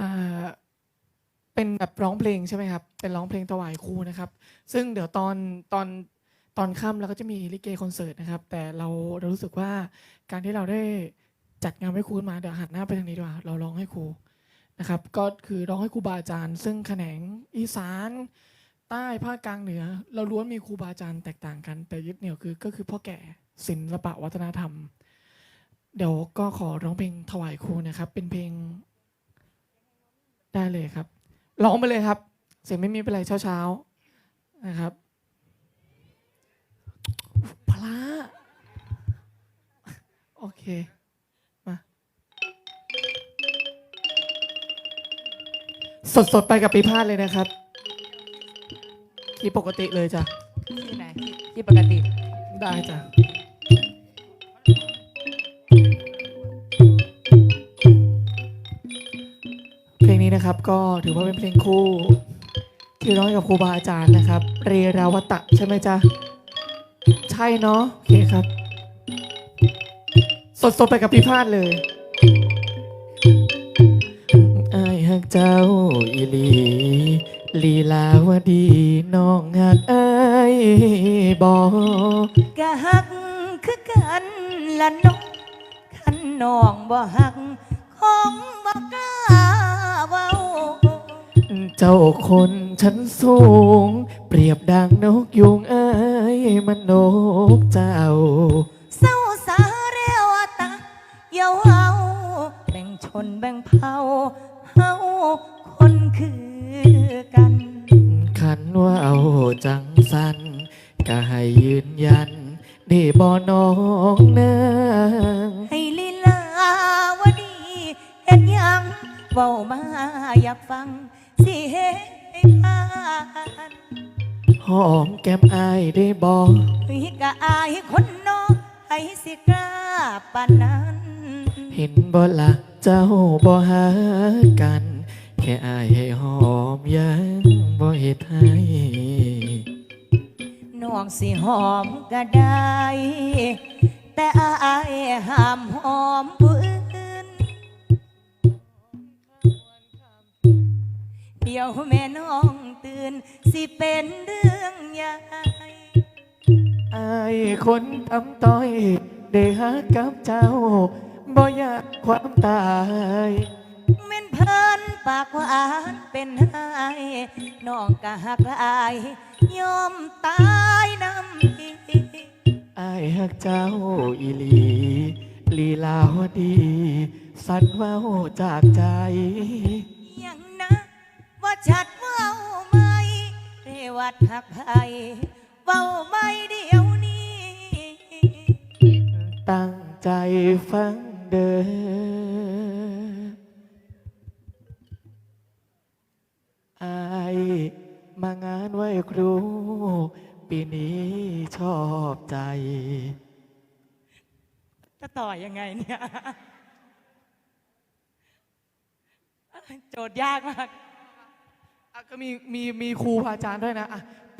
อ่าเป็นแบบร้องเพลงใช่ไหมครับ เป็นร้องเพลงถวายครูนะครับ ซึ่งเดี๋ยวตอนตอนตอนค่ำเราก็จะมีลิเกคอนเสิร์ตนะครับ แต่เราเรารู้สึกว่าการที่เราได้จัดงานให้ครูขึ้นมาเดี๋ยวหันหน้าไปทางนี้ดีกว่าเราร้องให้ครูนะครับ ก็คือร้องให้ครูบาอาจารย์ ซึ่งแขนงอีสาน ใต้ภาคกลางเหนือ เราล้วนมีครูบาอาจารย์แตกต่างกัน แต่ยึดเหนี่ยวคือก็คือพ่อแก่ศิลปะวัฒนธรรม เดี๋ยวก็ขอร้องเพลงถวายครูนะครับ เป็นเพลง ได้เลยครับร้องไปเลยครับ เสียงไม่มีเป็นไรเช้าๆนะครับพละโอเค มา สดๆ ไปกับปีพาดเลยนะครับ ที่ปกติเลยจ้ะที่ไหนที่ที่ปกติได้จ้ะ นี้นะครับ ก็ถือว่าเป็นเพลงคู่ ที่ร้องกับครูบาอาจารย์นะครับ เรราวตะใช่ไหมจ๊ะ ใช่เนาะโอเคครับ สดๆไปกับพี่พาดเลยอายหักเจ้าอีหลีลีลาวดีน้องหักอายบอกะหักคือกันละน้องขันน้องบ่หักคงบ เจ้าคนชั้นสูง เปรียบดังนกยุงเอ้ยมันนกเจ้า เศร้าสาเรวตะเยาเฮาแบ่งชนแบ่งเผ่าเฮาคนคือกัน ขันว่าเอาจังสัน บ่ละเจ้าบ่หากัน แค่อายให้หอมยังบ่เฮ็ดให้น้องสิหอมก็ได้ แต่อายห้ามหอมผู้อื่น เดี๋ยวแม่น้องตื่น สิเป็นเรื่องใหญ่อายคนทำต้อย ได้ฮักกับเจ้า บ่อยากความตายแม่นเพิ่นปากหวานเป็นไห้น้องก็หักหลายยอมตายน้ำพีอายฮักเจ้าอีหลีลีลาวดี สันเว้าจากใจ ยังนะว่าชัดเว้าไหมเรวัดหักไผเว้าไม่เดียวนี้ ตั้งใจฟัง เด้ออายมางานไหว้ครู ปีนี้ชอบใจ จะต่อยังไงเนี่ยโจทย์ยากมากก็มีมีมีครูอาจารย์ด้วยนะ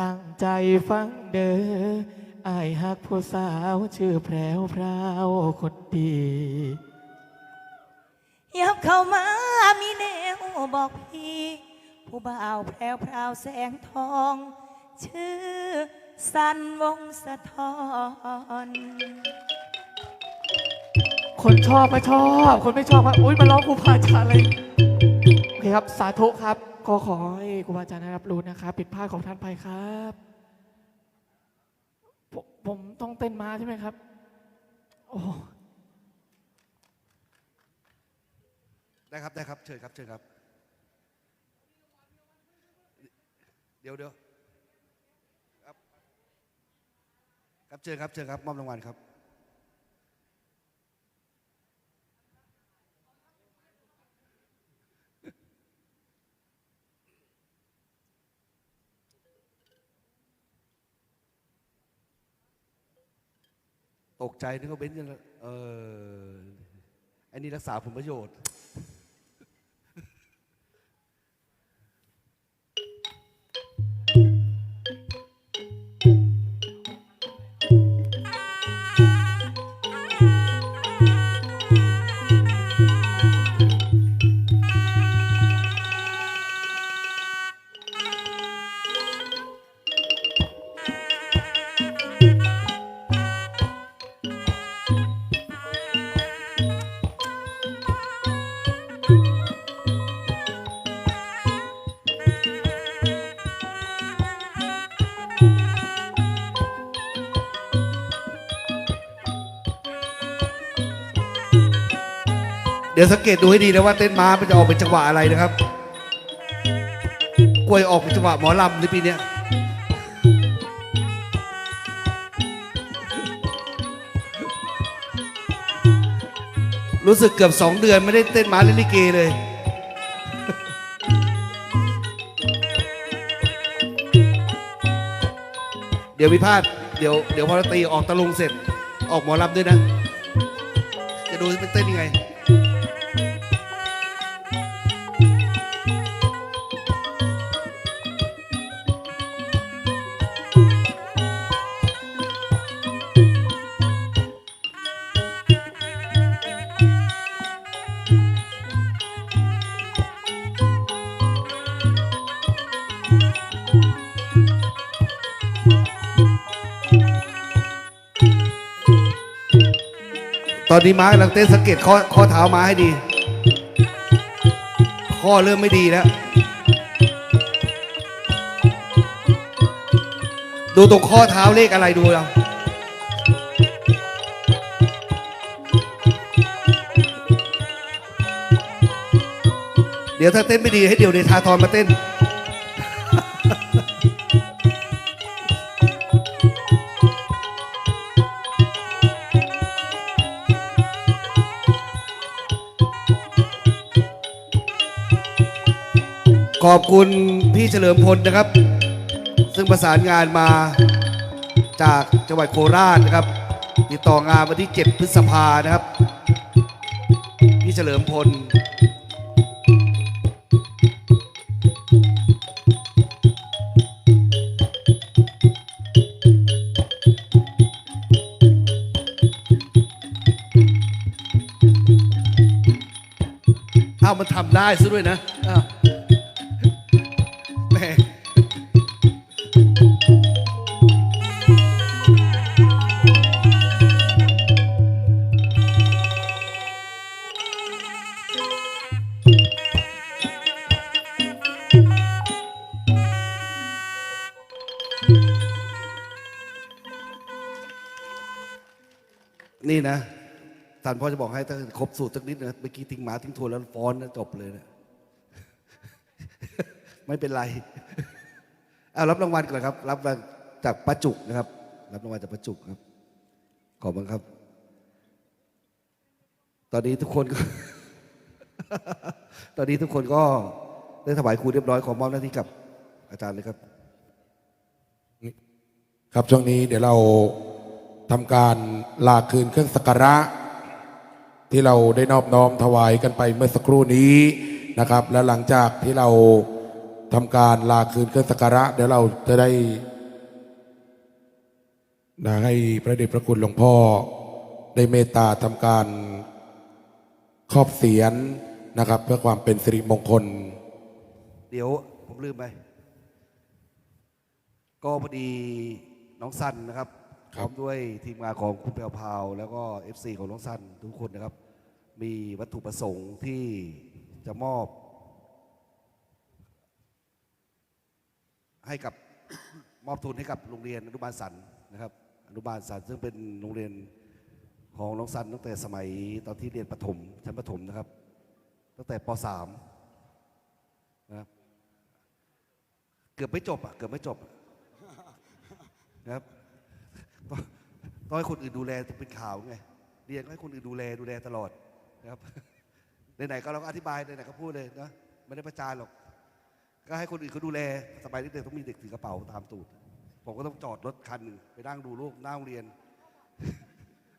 ตั้งใจฟังเด้อ อายฮักผู้สาวชื่อแพรวพราวคนดี ยับเข้ามามีแนวบอกพี่ ผู้บ่าวแพรวพราวแสงทอง ชื่อสันวงสะทอนคนชอบม่ชอบ คนไม่ชอบว่าอุ้ยมาร้องครูบาอาจารย์อะไรโอเคครับ สาธุครับ ก็ขอให้ครูบาอาจารย์ได้รับรู้นะครับ ผิดพลาดของท่านไปครับ ผมต้องเต้นมาใช่ไหมครับ โอ้ ได้ครับได้ครับเชิญครับเชิญครับ เดี๋ยวเดี๋ยวครับครับเชิญครับเชิญครับมอบรางวัลครับ ตกใจนึกว่าเบนซ์จะเอออันนี้รักษาผลประโยชน์ เดี๋ยวสังเกตดูให้ดีนะว่าเต้นม้ามันจะออกเป็นจังหวะอะไรนะครับ กล้วยออกเป็นจังหวะหมอลำในปีเนี้ยรู้สึกเกือบสองเดือนไม่ได้เต้นม้าเล่นลิเกเลย เดี๋ยวพิพาทเดี๋ยวเดี๋ยวพอตีออกตะลุงเสร็จ ออกหมอลำด้วยนะ จะดูเป็นเต้นยังไง อนนี้ม้ากำลังเต้นสังเกตข้อข้อเท้าม้าให้ดี ข้อเริ่มไม่ดีแล้ว ดูตรงข้อเท้าเลขอะไรดูเราเดี๋ยวถ้าเต้นไม่ดีให้เดี๋ยวเดชาทรมาเต้น ขอบคุณพี่เฉลิมพลนะครับ ซึ่งประสานงานมาจากจังหวัดโคราชนะครับ ติดต่องานวันที่ 7 พฤษภานะครับ พี่เฉลิมพลอ้ามันทำได้ซะด้วยนะอ้าว นี่นะท่านพ่อจะบอกให้ถ้าครบสูตรสักนิดนะเมื่อกี้ทิ้งหมาทิ้งทวนแล้วฟ้อนนะจบเลยนะไม่เป็นไรเอารับรางวัลก่อนครับ รับรางวัลจากป้าจุกนะครับ รับรางวัลจากป้าจุกครับ ขอบคุณครับ ตอนนี้ทุกคนก็ ตอนนี้ทุกคนก็ได้ถวายครูเรียบร้อยขอมอบหน้าที่กับอาจารย์เลยครับ ครับช่วงนี้เดี๋ยวเรา ทำการลาคืนเครื่องสักการะ ที่เราได้นอบน้อมถวายกันไปเมื่อสักครู่นี้นะครับ และหลังจากที่เราทำการลาคืนเครื่องสักการะ เดี๋ยวเราจะได้นะให้พระเดชพระคุณหลวงพ่อได้เมตตาทำการครอบเสียนนะครับ เพื่อความเป็นสิริมงคล เดี๋ยวผมลืมไป ก็พอดีน้องสันนะครับ พร้อมด้วยทีมงานของคุณแพรวพาว แล้วก็ FC ของน้องสันทุกคนนะครับ มีวัตถุประสงค์ที่จะมอบ ให้กับ มอบทุนให้กับโรงเรียนอนุบาลสันนะครับอนุบาลสันซึ่งเป็นโรงเรียนของน้องสันตั้งแต่สมัยตอนที่เรียนประถมชั้นประถมนะครับ ตั้งแต่ป .3 นะครับเกือบไม่จบอะเกือบไม่จบนะครับ ต้องให้คนอื่นดูแลเป็นข่าวไงเรียนก็ให้คนอื่นดูแลดูแลตลอดนะครับไหนๆก็เราก็อธิบายไหนๆก็พูดเลยนะไม่ได้ประจานหรอก ก็ให้คนอื่นเขาดูแลสบายเดียวต้องมีเด็กถือกระเป๋าตามตูด ผมก็ต้องจอดรถคันหนึ่งไปนั่งดูลูกหน้าโรงเรียน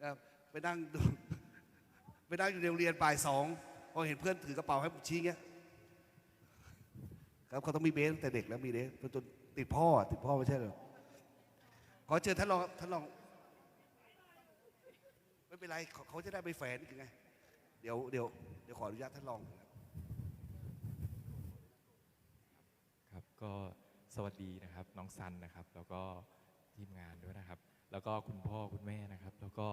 นะครับไปนั่งดูไปนั่งอยู่ในโรงเรียนบ่ายสองพอเห็นเพื่อนถือกระเป๋าให้ผมชี้เงี้ยครับเขาต้องมีเบสตั้งแต่เด็กแล้วมีเบสจนติดพ่อติดพ่อไม่ใช่หรอขอเชิญท่านรองท่านรอง เป็นไรเขาเขาจะได้ไปแฝนอีกไง เดี๋ยวเดี๋ยวเดี๋ยวขออนุญาตท่านรองครับก็สวัสดีนะครับน้องซันนะครับ แล้วก็ทีมงานด้วยนะครับ แล้วก็คุณพ่อคุณแม่นะครับ แล้วก็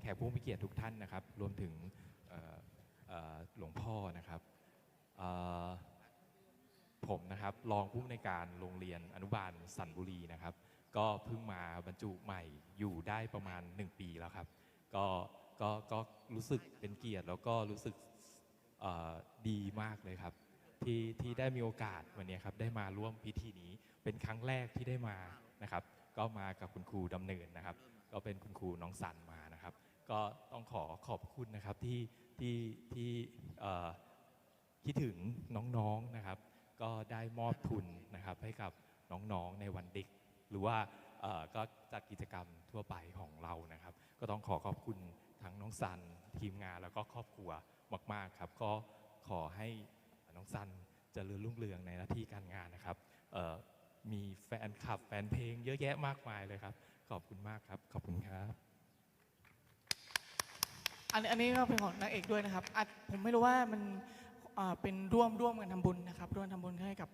แขกผู้มีเกียรติทุกท่านนะครับ รวมถึงหลวงพ่อนะครับผมนะครับรองผู้อำนวยการโรงเรียนอนุบาลสันบุรีนะครับ ก็เพิ่งมาบรรจุใหม่อยู่ได้ประมาณ 1 ปีแล้วครับ ก็ก็ก็รู้สึกเป็นเกียรติแล้วก็รู้สึกดีมากเลยครับที่ที่ได้มีโอกาสวันนี้ครับได้มาร่วมพิธีนี้เป็นครั้งแรกที่ได้มานะครับ ก็มากับคุณครูดำเนินนะครับ ก็เป็นคุณครูน้องสันมานะครับ ก็ต้องขอขอบคุณนะครับที่ที่ที่คิดถึงน้องๆนะครับ ก็ได้มอบทุนนะครับให้กับน้องๆในวันเด็ก หรือว่าก็จัดกิจกรรมทั่วไปของเรานะครับ ก็ต้องขอขอบคุณทั้งน้องซันทีมงานแล้วก็ครอบครัวมาก ๆครับ ก็ขอให้น้องซันเจริญรุ่งเรืองในหน้าที่การงานนะครับมีแฟนคลับแฟนเพลงเยอะแยะมากมายเลยครับ ขอบคุณมากครับ ขอบคุณครับอันอันนี้ก็เป็นของนางเอกด้วยนะครับผมไม่รู้ว่ามันเป็นร่วมร่วมกันทำบุญนะครับ ร่วมทำบุญให้กับ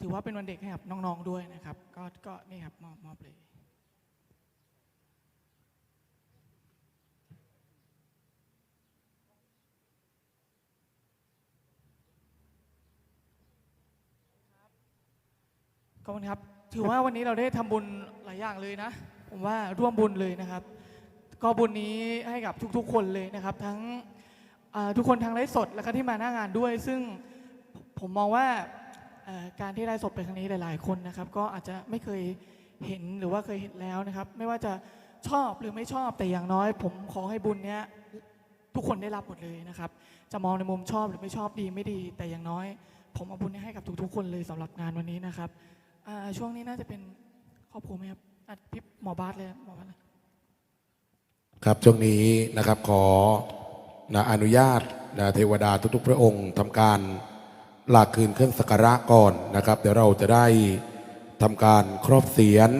ถือว่าเป็นวันเด็กให้กับน้องๆด้วยนะครับ ก็ก็นี่ครับมอบมอบเลย ขอบคุณครับ ถือว่าวันนี้เราได้ทำบุญหลายอย่างเลยนะ ผมว่าร่วมบุญเลยนะครับ ก็บุญนี้ให้กับทุกๆ คนเลยนะครับ ทั้งทุกคนทางไลฟ์สดแล้วก็ที่มาหน้างานด้วย ซึ่งผมมองว่าการที่ไลฟ์สดไปครั้งนี้หลาย ๆ คนนะครับ ก็อาจจะไม่เคยเห็นหรือว่าเคยเห็นแล้วนะครับ ไม่ว่าจะชอบหรือไม่ชอบแต่อย่างน้อย ผมขอให้บุญเนี้ยทุกคนได้รับหมดเลยนะครับ จะมองในมุมชอบหรือไม่ชอบดีไม่ดี แต่อย่างน้อย ผมเอาบุญนี้ให้กับทุก ๆ คนเลยสำหรับงานวันนี้นะครับ อ่าช่วงนี้น่าจะเป็นครอบครัวไหมครับอะพี่หมอบาสเลยหมอบาสเลยครับช่วงนี้นะครับขอนะอนุญาตนะเทวดาทุกๆ พระองค์ทำการลากคืนเครื่องสักการะก่อนนะครับ เดี๋ยวเราจะได้ทำการครอบเสียน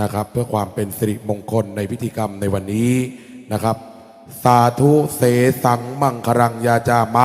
นะครับ เพื่อความเป็นสิริมงคลในพิธีกรรมในวันนี้นะครับ สาธุเสสังมังครังยาจามะ